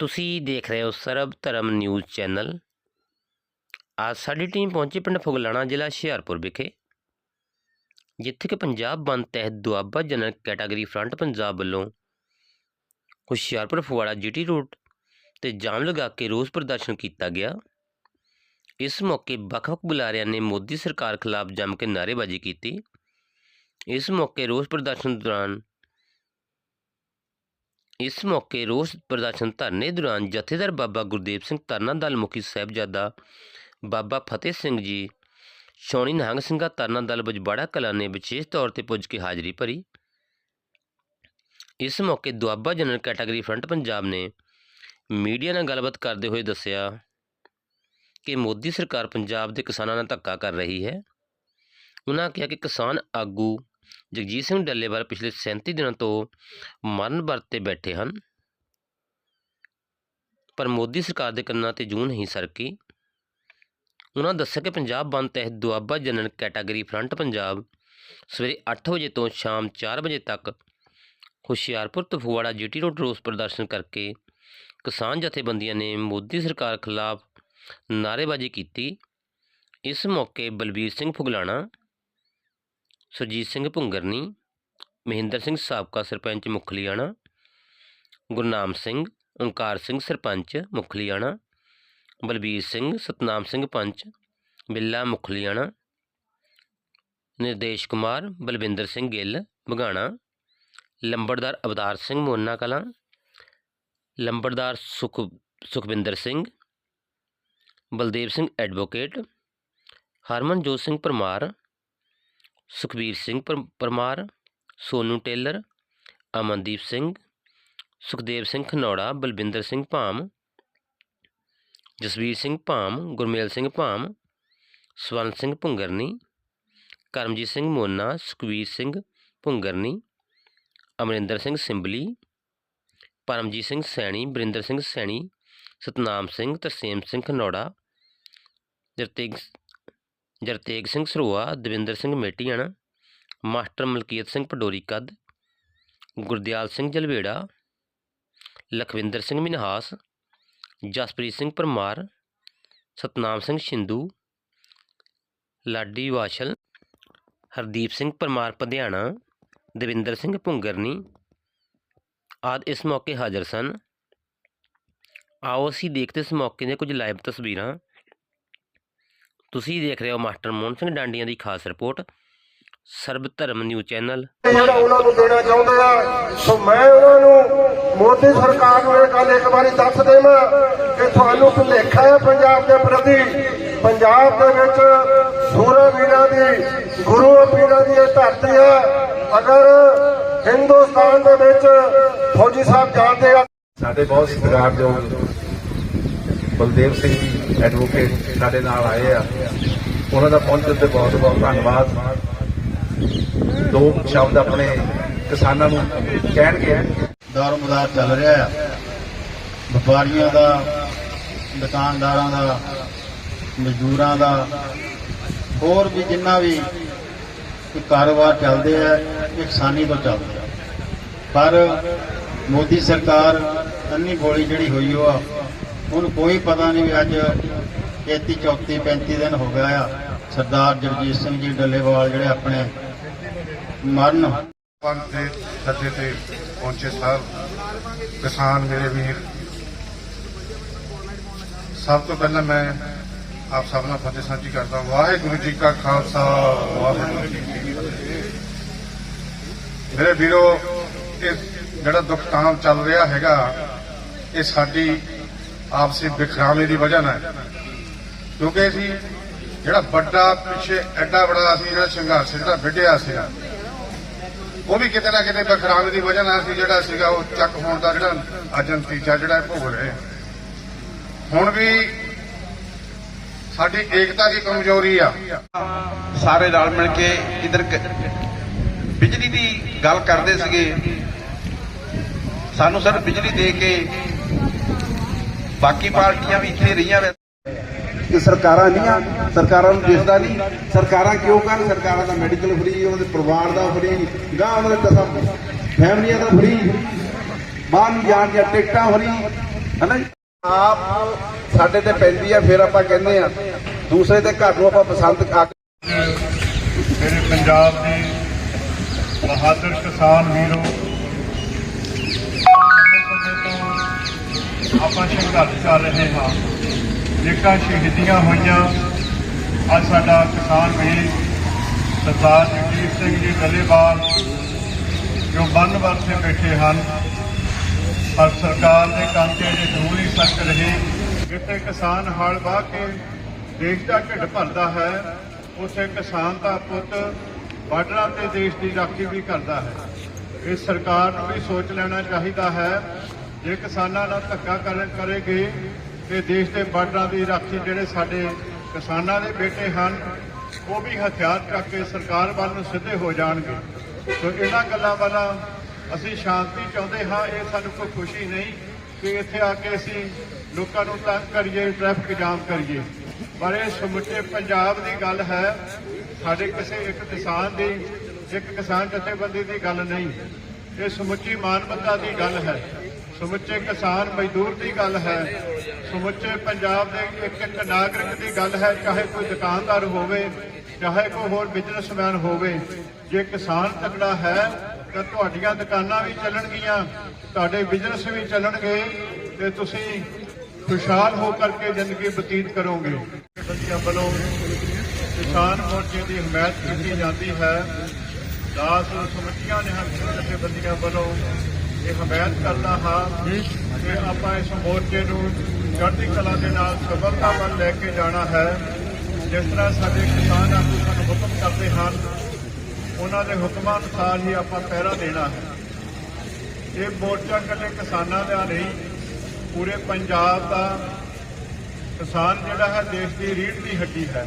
ਤੁਸੀਂ ਦੇਖ ਰਹੇ ਹੋ ਸਰਬ ਧਰਮ ਨਿਊਜ਼ ਚੈਨਲ। ਅੱਜ ਸਾਡੀ ਟੀਮ ਪਹੁੰਚੀ ਪਿੰਡ ਫੁਗਲਾਣਾ ਜ਼ਿਲ੍ਹਾ ਹੁਸ਼ਿਆਰਪੁਰ ਵਿਖੇ, ਜਿੱਥੇ ਕਿ ਪੰਜਾਬ ਬੰਦ ਤਹਿਤ Doaba general category front Punjab ਵੱਲੋਂ ਹੁਸ਼ਿਆਰਪੁਰ ਫਗਵਾੜਾ ਜੀਟੀ ਰੋਡ ਤੇ ਜਾਮ ਲਗਾ ਕੇ ਰੋਸ ਪ੍ਰਦਰਸ਼ਨ ਕੀਤਾ ਗਿਆ। ਇਸ ਮੌਕੇ ਵੱਖ-ਵੱਖ ਬੁਲਾਰਿਆਂ ਨੇ ਮੋਦੀ ਸਰਕਾਰ ਖਿਲਾਫ ਜੰਮ ਕੇ ਨਾਅਰੇਬਾਜ਼ੀ ਕੀਤੀ। ਇਸ ਮੌਕੇ ਰੋਸ ਪ੍ਰਦਰਸ਼ਨ ਦੌਰਾਨ ਇਸ ਮੌਕੇ ਰੋਸ ਪ੍ਰਦਰਸ਼ਨ ਧਰਨੇ ਦੌਰਾਨ ਜਥੇਦਾਰ ਬਾਬਾ ਗੁਰਦੇਵ ਸਿੰਘ ਤਰਨਾ ਦਲ ਮੁਖੀ ਸਾਹਿਬਜ਼ਾਦਾ ਬਾਬਾ ਫਤਿਹ ਸਿੰਘ ਜੀ, ਸ਼ੌਣੀ ਨਿਹੰਗ ਸਿੰਘਾਂ ਤਰਨਾ ਦਲ ਬਜਬਾੜਾ ਕਲਾਂ ਨੇ ਵਿਸ਼ੇਸ਼ ਤੌਰ ਤੇ ਪੁੱਜ ਕੇ ਹਾਜ਼ਰੀ ਭਰੀ। ਇਸ ਮੌਕੇ Doaba general category front Punjab ਨੇ ਮੀਡੀਆ ਨਾਲ ਗੱਲਬਾਤ ਕਰਦੇ ਹੋਏ ਦੱਸਿਆ ਕਿ ਮੋਦੀ ਸਰਕਾਰ ਪੰਜਾਬ ਦੇ ਕਿਸਾਨਾਂ ਨਾਲ ਧੱਕਾ ਕਰ ਰਹੀ ਹੈ। ਉਹਨਾਂ ਕਿਹਾ ਕਿ ਕਿਸਾਨ ਆਗੂ ਜਗਜੀਤ ਸਿੰਘ ਡੱਲੇਵਾਲ ਪਿਛਲੇ 37 ਦਿਨਾਂ ਤੋਂ ਮਰਨ ਵਰਤ ਤੇ ਬੈਠੇ ਹਨ। ਪਰ ਮੋਦੀ ਸਰਕਾਰ ਦੇ ਕੰਨਾਂ ਤੇ ਜੂਨ ਨਹੀਂ ਸਰਕੀ। ਉਹਨਾਂ ਦੱਸਿਆ ਕਿ ਪੰਜਾਬ ਬੰਦ ਤਹਿਤ Doaba general category front Punjab ਸਵੇਰੇ 8 ਵਜੇ ਤੋਂ ਸ਼ਾਮ 4 ਵਜੇ ਤੱਕ ਹੁਸ਼ਿਆਰਪੁਰ ਤੋਂ ਫਗਵਾੜਾ ਜੀਟੀ ਰੋਡ ਰੋਸ ਪ੍ਰਦਰਸ਼ਨ ਕਰਕੇ ਕਿਸਾਨ ਜਥੇਬੰਦੀਆਂ ਨੇ ਮੋਦੀ ਸਰਕਾਰ ਖਿਲਾਫ ਨਾਅਰੇਬਾਜ਼ੀ ਕੀਤੀ। ਇਸ ਮੌਕੇ ਬਲਬੀਰ ਸਿੰਘ ਫੁਗਲਾਣਾ ਸੁਰਜੀਤ ਸਿੰਘ ਭੁੰਗਰਨੀ, ਮਹਿੰਦਰ ਸਿੰਘ ਸਾਬਕਾ ਸਰਪੰਚ ਮੁਖਲੀਆਣਾ, ਗੁਰਨਾਮ ਸਿੰਘ, ਓਂਕਾਰ ਸਿੰਘ ਸਰਪੰਚ ਮੁਖਲੀਆਣਾ, ਬਲਬੀਰ ਸਿੰਘ, ਸਤਨਾਮ ਸਿੰਘ ਪੰਚ, ਬਿੱਲਾ ਮੁਖਲੀਆਣਾ, ਨਿਰਦੇਸ਼ ਕੁਮਾਰ, ਬਲਵਿੰਦਰ ਸਿੰਘ ਗਿੱਲ ਬਗਾਣਾ ਲੰਬੜਦਾਰ ਅਵਤਾਰ ਸਿੰਘ ਮੋਨਾ ਕਲਾਂ, ਲੰਬੜਦਾਰ ਸੁਖ, ਸੁਖਵਿੰਦਰ ਸਿੰਘ, ਬਲਦੇਵ ਸਿੰਘ ਐਡਵੋਕੇਟ, ਹਰਮਨਜੋਤ ਸਿੰਘ ਪਰਮਾਰ ਸੁਖਬੀਰ ਸਿੰਘ ਪਰ- ਪਰਮਾਰ ਸੋਨੂ ਟੇਲਰ ਅਮਨਦੀਪ ਸਿੰਘ ਸੁਖਦੇਵ ਸਿੰਘ ਖਨੌੜਾ ਬਲਵਿੰਦਰ ਸਿੰਘ ਭਾਮ ਜਸਵੀਰ ਸਿੰਘ ਭਾਮ ਗੁਰਮੇਲ ਸਿੰਘ ਭਾਮ ਸਵਰਨ ਸਿੰਘ ਭੁੰਗਰਨੀ ਕਰਮਜੀਤ ਸਿੰਘ ਮੋਨਾ ਸੁਖਵੀਰ ਸਿੰਘ ਭੁੰਗਰਨੀ ਅਮਰਿੰਦਰ ਸਿੰਘ ਸਿੰਬਲੀ ਪਰਮਜੀਤ ਸਿੰਘ ਸੈਣੀ ਬਰਿੰਦਰ ਸਿੰਘ ਸੈਣੀ ਸਤਨਾਮ ਸਿੰਘ ਤਰਸੇਮ ਸਿੰਘ ਖਨੌੜਾ ਜਰਤੇਗ ਜਰਤੇਗ ਸਿੰਘ ਸਰੋਆ, ਦਵਿੰਦਰ ਸਿੰਘ ਮੇਟੀਆਣਾ, ਮਾਸਟਰ ਮਲਕੀਤ ਸਿੰਘ ਪਡੋਰੀ ਕੱਦ, ਗੁਰਦਿਆਲ ਸਿੰਘ ਜਲਵੇੜਾ, ਲਖਵਿੰਦਰ ਸਿੰਘ ਮਿਨਹਾਸ, ਜਸਪ੍ਰੀਤ ਸਿੰਘ ਪਰਮਾਰ, ਸਤਨਾਮ ਸਿੰਘ ਸ਼ਿੰਦੂ, ਲਾਡੀ ਵਾਸ਼ਲ, ਹਰਦੀਪ ਸਿੰਘ ਪਰਮਾਰ ਪਧਿਆਣਾ, ਦਵਿੰਦਰ ਸਿੰਘ ਭੁੰਗਰਨੀ ਆਦਿ ਇਸ ਮੌਕੇ ਹਾਜ਼ਰ ਸਨ। ਆਓ ਅਸੀਂ ਦੇਖਦੇ ਇਸ ਮੌਕੇ ਦੀਆਂ ਕੁਝ ਲਾਈਵ ਤਸਵੀਰਾਂ। ਤੁਸੀਂ ਦੇਖ ਰਹੇ ਹੋ ਮਾਸਟਰ ਮੋਹਨ ਸਿੰਘ ਡਾਂਡੀਆਂ ਦੀ ਖਾਸ ਰਿਪੋਰਟ ਸਰਬ ਧਰਮ ਨਿਊਜ਼ ਚੈਨਲ। ਜਿਹੜਾ ਉਹਨਾਂ ਨੂੰ ਦੇਣਾ ਚਾਹੁੰਦੇ ਆ ਸੋ ਮੈਂ ਉਹਨਾਂ ਨੂੰ ਮੋਦੀ ਸਰਕਾਰ ਨੂੰ ਇਹ ਗੱਲ ਇੱਕ ਵਾਰੀ ਦੱਸ ਦੇਵਾਂ ਕਿ ਤੁਹਾਨੂੰ ਭੁਲੇਖਾ ਹੈ ਪੰਜਾਬ ਦੇ ਪ੍ਰਤੀ। ਪੰਜਾਬ ਦੇ ਵਿੱਚ ਸੂਰਜ ਵੀਰਾਂ ਦੀ ਗੁਰੂ ਪੀਰਾਂ ਦੀ ਇਹ ਧਰਤੀ ਹੈ। ਅਗਰ ਹਿੰਦੁਸਤਾਨ ਦੇ ਵਿੱਚ ਫੌਜੀ ਸਾਹਿਬ ਜਾਣਦੇ ਆ। ਸਾਡੇ ਬਹੁਤ ਸਤਿਕਾਰਯੋਗ ਬਲਦੇਵ ਸਿੰਘ ਜੀ ਐਡਵੋਕੇਟ ਸਾਡੇ ਨਾਲ ਆਏ ਆ। ਉਹਨਾਂ ਦਾ ਪਹੁੰਚਣ ਤੇ ਬਹੁਤ ਬਹੁਤ ਧੰਨਵਾਦ। ਦੋ ਸ਼ਬਦ ਆਪਣੇ ਕਿਸਾਨਾਂ ਨੂੰ ਕਹਿਣਗੇ। ਦਰ ਮਦਾਰ ਚੱਲ ਰਿਹਾ ਆ। ਵਪਾਰੀਆਂ ਦਾ, ਦੁਕਾਨਦਾਰਾਂ ਦਾ, ਮਜ਼ਦੂਰਾਂ ਦਾ, ਹੋਰ ਵੀ ਜਿੰਨਾ ਵੀ ਕਾਰੋਬਾਰ ਚੱਲਦੇ ਆ, ਇਹ ਕਿਸਾਨੀ ਤੋਂ ਚੱਲਦੇ ਆ। ਪਰ ਮੋਦੀ ਸਰਕਾਰ ਅੰਨੀ ਬੋਲੀ ਜਿਹੜੀ ਹੋਈ ਉਹ ਆ। ਉਹਨੂੰ ਕੋਈ ਪਤਾ ਨਹੀਂ ਵੀ ਅੱਜ 33 34 35 ਦਿਨ ਹੋ ਗਿਆ ਆ। ਸਰਦਾਰ ਜਗਜੀਤ ਸਿੰਘ ਜੀ ਡੱਲੇਵਾਲ ਜਿਹੜੇ ਆਪਣੇ ਮਰਨ। ਪੰਥ ਦੇ ਸੱਦੇ ਤੇ ਪਹੁੰਚੇ ਸਾਹਿਬ ਕਿਸਾਨ ਮੇਰੇ ਵੀਰ, ਸਭ ਤੋਂ ਪਹਿਲਾਂ ਮੈਂ ਆਪ ਸਭ ਨਾਲ ਫਤਿਹ ਸਾਂਝੀ ਕਰਦਾ ਵਾਹਿਗੁਰੂ ਜੀ ਕਾ ਖਾਲਸਾ, ਵਾਹਿਗੁਰੂ ਜੀ ਕੀ ਫਤਿਹ। ਮੇਰੇ ਵੀਰੋ, ਇਹ ਜਿਹੜਾ ਦੁੱਖ ਤਾਮ ਚੱਲ ਰਿਹਾ ਹੈਗਾ, ਇਹ ਸਾਡੀ ਆਪਸੀ ਬਿਖਰਾਵੇਂ ਦੀ ਵਜ੍ਹਾ ਨਾਲ। ਕਿਉਂਕਿ ਅਸੀਂ ਜਿਹੜਾ ਵੱਡਾ ਪਿੱਛੇ ਐਡਾ ਬੜਾ ਅਸੀਂ ਜਿਹੜਾ ਸੰਘਰਸ਼, ਜਿਹੜਾ ਵਿੱਢਿਆ ਸੀਗਾ, ਉਹ ਵੀ ਕਿਤੇ ਨਾ ਕਿਤੇ ਬਖਰਾਵੇਂ ਦੀ ਵਜ੍ਹਾ ਨਾਲ ਸੀ, ਜਿਹੜਾ ਸੀਗਾ ਉਹ ਚੱਕ ਹੋਣ ਦਾ ਜਿਹੜਾ ਅੱਜ ਨਤੀਜਾ ਜਿਹੜਾ ਭੋਗ ਰਹੇ। ਹੁਣ ਵੀ ਸਾਡੀ ਏਕਤਾ ਦੀ ਕਮਜ਼ੋਰੀ ਆ। ਸਾਰੇ ਰਲ ਮਿਲ ਕੇ ਇਧਰ ਬਿਜਲੀ ਦੀ ਗੱਲ ਕਰਦੇ ਸੀਗੇ। ਸਾਨੂੰ ਸਰ ਬਿਜਲੀ ਦੇ ਕੇ ਬਾਕੀ ਪਾਰਟੀਆਂ ਵੀ ਇੱਥੇ ਰਹੀਆਂ ਵੇ ਕਿ ਸਰਕਾਰਾਂ ਨਹੀਂ ਸਰਕਾਰਾਂ ਨੂੰ ਦਿਸਦਾ ਨਹੀਂ ਸਰਕਾਰਾਂ ਕਿਉਂ ਕਰਨ? ਸਰਕਾਰਾਂ ਦਾ ਮੈਡੀਕਲ ਫ੍ਰੀ ਉਹਨਾਂ ਦੇ ਪਰਿਵਾਰ ਦਾ ਫ੍ਰੀ ਗਾਂ ਉਹਨਾਂ ਦੇ ਦਸਾਂ ਫੈਮਲੀਆਂ ਦਾ ਫ੍ਰੀ ਬਾਹਰ ਨੂੰ ਜਾਣ ਦੀਆਂ ਟਿਕਟਾਂ ਫ੍ਰੀ ਹਨਾ ਆਪ ਸਾਡੇ ਤੇ ਪੈਂਦੀ ਆ ਫਿਰ ਆਪਾਂ ਕਹਿੰਦੇ ਆ। ਦੂਸਰੇ ਦੇ ਘਰ ਨੂੰ ਆਪਾਂ ਪਸੰਦ ਆ ਮੇਰੇ ਪੰਜਾਬ ਦੇ ਬਹਾਦਰ ਕਿਸਾਨ ਵੀਰੋ ਆਪਾਂ ਸੰਘਰਸ਼ ਕਰ ਰਹੇ ਹਾਂ। ਜੇਕਰ ਸ਼ਹੀਦੀਆਂ ਹੋਈਆਂ, ਅੱਜ ਸਾਡਾ ਕਿਸਾਨ ਵੀਰ ਸਰਦਾਰ ਜਗਜੀਤ ਸਿੰਘ ਜੀ ਡੱਲੇਵਾਲ, ਜੋ ਬੰਨ ਵਰਤੇ ਬੈਠੇ ਹਨ, ਪਰ ਸਰਕਾਰ ਦੇ ਕੰਮ ਤੇ ਜੇ ਦੂਰ ਨਹੀਂ ਰਹੇ। ਜਿੱਥੇ ਕਿਸਾਨ ਹਲ ਵਾਹ ਕੇ ਦੇਸ਼ ਦਾ ਢਿੱਡ ਭਰਦਾ ਹੈ, ਉਥੇ ਕਿਸਾਨ ਦਾ ਪੁੱਤ ਬਾਰਡਰਾਂ ਤੇ ਦੇਸ਼ ਦੀ ਰਾਖੀ ਵੀ ਕਰਦਾ ਹੈ। ਇਹ ਸਰਕਾਰ ਨੂੰ ਵੀ ਸੋਚ ਲੈਣਾ ਚਾਹੀਦਾ ਹੈ ਜੇ ਕਿਸਾਨਾਂ ਨਾਲ ਧੱਕਾ ਕਰਨ ਕਰੇਗੀ ਤੇ ਦੇਸ਼ ਦੇ ਬਾਰਡਰਾਂ ਦੀ ਰਾਖੀ ਜਿਹੜੇ ਸਾਡੇ ਕਿਸਾਨਾਂ ਦੇ ਬੇਟੇ ਹਨ, ਉਹ ਵੀ ਹਥਿਆਰ ਚੱਕ ਕੇ ਸਰਕਾਰ ਵੱਲ ਨੂੰ ਸਿੱਧੇ ਹੋ ਜਾਣਗੇ। ਸੋ ਇਹਨਾਂ ਗੱਲਾਂ ਵਾਲਾ ਅਸੀਂ ਸ਼ਾਂਤੀ ਚਾਹੁੰਦੇ ਹਾਂ, ਇਹ ਸਾਨੂੰ ਕੋਈ ਖੁਸ਼ੀ ਨਹੀਂ ਕਿ ਇੱਥੇ ਆ ਕੇ ਅਸੀਂ ਲੋਕਾਂ ਨੂੰ ਤੰਗ ਕਰੀਏ ਟ੍ਰੈਫਿਕ ਜਾਮ ਕਰੀਏ। ਪਰ ਇਹ ਸਮੁੱਚੇ ਪੰਜਾਬ ਦੀ ਗੱਲ ਹੈ, ਸਾਡੇ ਕਿਸੇ ਇੱਕ ਕਿਸਾਨ ਦੀ, ਇੱਕ ਕਿਸਾਨ ਜਥੇਬੰਦੀ ਦੀ ਗੱਲ ਨਹੀਂ। ਇਹ ਸਮੁੱਚੀ ਮਾਨਵਤਾ ਦੀ ਗੱਲ ਹੈ। ਸਮੁੱਚੇ ਕਿਸਾਨ ਮਜ਼ਦੂਰ ਦੀ ਗੱਲ ਹੈ, ਸਮੁੱਚੇ ਪੰਜਾਬ ਦੇ ਇੱਕ ਇੱਕ ਨਾਗਰਿਕ ਦੀ ਗੱਲ ਹੈ, ਚਾਹੇ ਕੋਈ ਦੁਕਾਨਦਾਰ ਹੋਵੇ, ਚਾਹੇ ਕੋਈ ਹੋਰ ਬਿਜ਼ਨਸਮੈਨ ਹੋਵੇ, ਜੇ ਕਿਸਾਨ ਤਕੜਾ ਹੈ, ਤਾਂ ਤੁਹਾਡੀਆਂ ਦੁਕਾਨਾਂ ਵੀ ਚੱਲਣਗੀਆਂ, ਤੁਹਾਡੇ ਬਿਜ਼ਨਸ ਵੀ ਚੱਲਣਗੇ, ਤੇ ਤੁਸੀਂ ਖੁਸ਼ਹਾਲ ਹੋ ਕਰਕੇ ਜ਼ਿੰਦਗੀ ਬਤੀਤ ਕਰੋਗੇ। ਬੰਦੀਆਂ ਵੱਲੋਂ ਕਿਸਾਨ ਮੋਰਚੇ ਦੀ ਹਮਾਇਤ ਕੀਤੀ ਜਾਂਦੀ ਹੈ। ਦਾਸ ਸਮੱਤੀਆਂ ਨੇ ਹਰ ਜਥੇਬੰਦੀਆਂ ਵੱਲੋਂ ਇਹ ਹਮਾਇਤ ਕਰਦਾ ਹਾਂ ਕਿ ਆਪਾਂ ਇਸ ਮੋਰਚੇ ਨੂੰ ਚੜ੍ਹਦੀ ਕਲਾ ਦੇ ਨਾਲ ਸਫਲਤਾ ਵੱਲ ਲੈ ਕੇ ਜਾਣਾ ਹੈ। ਜਿਸ ਤਰ੍ਹਾਂ ਸਾਡੇ ਕਿਸਾਨ ਆਗੂ ਸਾਨੂੰ ਹੁਕਮ ਕਰਦੇ ਹਨ, ਉਹਨਾਂ ਦੇ ਹੁਕਮਾਂ ਅਨੁਸਾਰ ਹੀ ਆਪਾਂ ਪਹਿਰਾ ਦੇਣਾ ਹੈ। ਇਹ ਮੋਰਚਾ ਇਕੱਲੇ ਕਿਸਾਨਾਂ ਦਾ ਨਹੀਂ, ਪੂਰੇ ਪੰਜਾਬ ਦਾ ਕਿਸਾਨ ਜਿਹੜਾ ਹੈ, ਦੇਸ਼ ਦੀ ਰੀੜ੍ਹ ਦੀ ਹੱਡੀ ਹੈ।